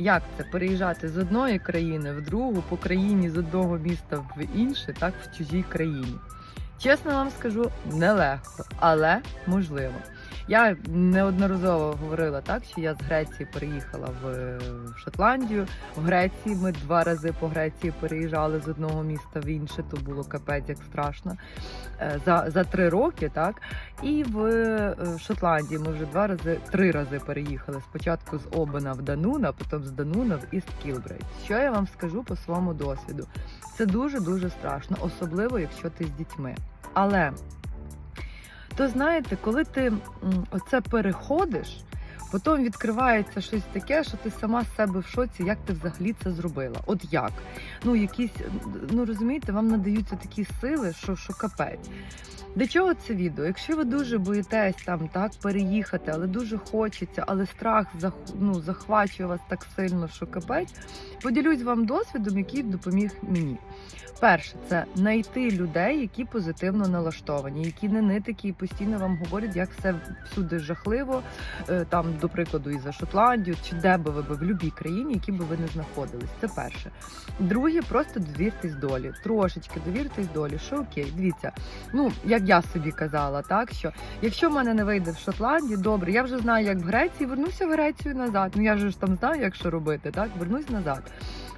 Як це переїжджати з одної країни в другу, по країні з одного міста в інше, так в чужій країні? Чесно вам скажу, нелегко, але можливо. Я неодноразово говорила так, що я з Греції переїхала в, в Шотландію. В Греції ми два рази по Греції переїжджали з одного міста в інше, то було капець як страшно. Е, За, за три роки, так. І в е, Шотландії ми вже два рази, три рази переїхали. Спочатку з Обана в Дануна, потім з Дануна в Іст Кілбрейт. Що я вам скажу по своєму досвіду? Це дуже дуже страшно, особливо якщо ти з дітьми. Але то знаєте, коли ти оце переходиш, потім відкривається щось таке, що ти сама з себе в шоці, як ти взагалі це зробила. От як? Ну, якісь, ну розумієте, вам надаються такі сили, що, що капець. До чого це відео? Якщо ви дуже боїтесь там так переїхати, але дуже хочеться, але страх ну, захвачує вас так сильно, що капець, поділюсь вам досвідом, який допоміг мені. Перше, це знайти людей, які позитивно налаштовані, які не нитики і постійно вам говорять, як все всюди жахливо, е, там, до прикладу, і за Шотландію, чи де би ви в будь-якій країні, які би ви не знаходились. Це перше. Друге, просто довіртесь долі. Трошечки довіртесь долі, що окей, дивіться. Ну, як я собі казала, так що якщо в мене не вийде в Шотландії, добре, я вже знаю, як в Греції, вернуся в Грецію назад. Ну я ж там знаю, як що робити, так вернусь назад.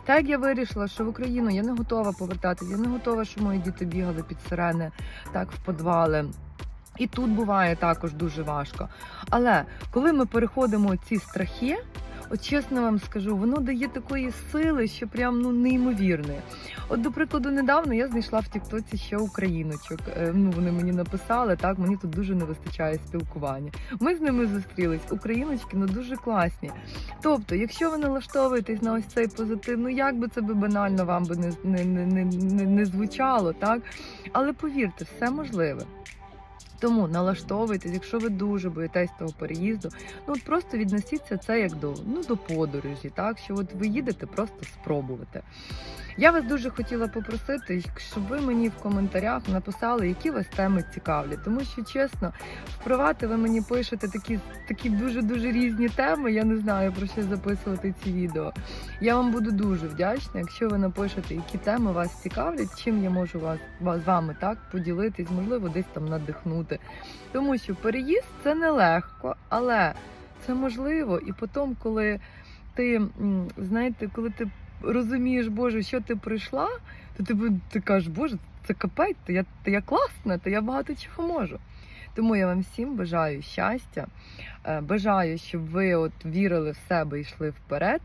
Так як я вирішила, що в Україну я не готова повертатися, я не готова, що мої діти бігали під сирени, так в підвали. І тут буває також дуже важко. Але коли ми переходимо ці страхи, от чесно вам скажу, воно дає такої сили, що прям ну неймовірне. От, до прикладу, недавно я знайшла в Тіктоці ще україночок. Е, Ну вони мені написали, так мені тут дуже не вистачає спілкування. Ми з ними зустрілись. Україночки ну дуже класні. Тобто, якщо ви налаштовуєтесь на ось цей позитив, ну як би це би банально вам би не, не, не, не, не, не звучало, так? Але повірте, все можливе. Тому налаштовуйтесь, якщо ви дуже боїтесь того переїзду, ну от просто віднесіться це як до, ну, до подорожі, так що от ви їдете просто спробувати. Я вас дуже хотіла попросити, щоб ви мені в коментарях написали, які вас теми цікавлять. Тому що чесно, в привати ви мені пишете такі такі дуже дуже різні теми. Я не знаю про що записувати ці відео. Я вам буду дуже вдячна, якщо ви напишете, які теми вас цікавлять, чим я можу вас, вас з вами так поділитись, можливо, десь там надихнути. Тому що переїзд це нелегко, але це можливо. І потім, коли ти знаєте, коли ти розумієш, Боже, що ти прийшла, то ти, ти кажеш, Боже, це капець, то я, то я класна, то я багато чого можу. Тому я вам всім бажаю щастя, е, бажаю, щоб ви от вірили в себе і йшли вперед.